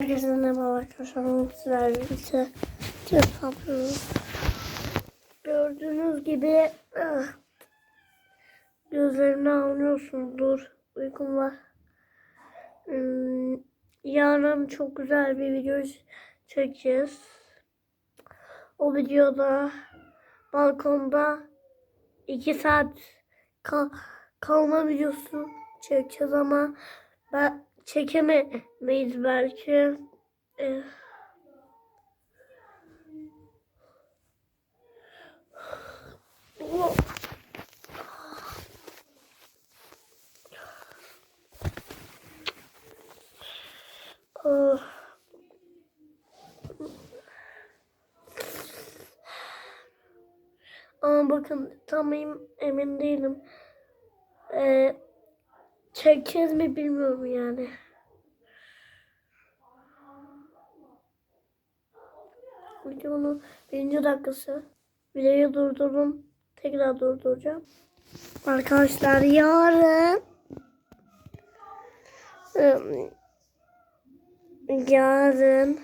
Herkese merhaba arkadaşlar. Sizlerle birlikte test yapıyoruz. Gördüğünüz gibi ah, gözlerini anlıyorsunuzdur. Uykum var. Hmm, yarın çok güzel bir video çekeceğiz. O videoda balkonda 2 saat kal- kalma videosu çekeceğiz ama ben çekemeyiz belki. Eh. Oh. Ama bakın tam emin değilim. Ee, çekeceğiz mi bilmiyorum yani. Videonun birinci dakikası. Videoyu durdurdum. Tekrar durduracağım. Arkadaşlar yarın yarın